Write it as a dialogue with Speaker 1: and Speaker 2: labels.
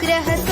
Speaker 1: അനുഗ്രഹ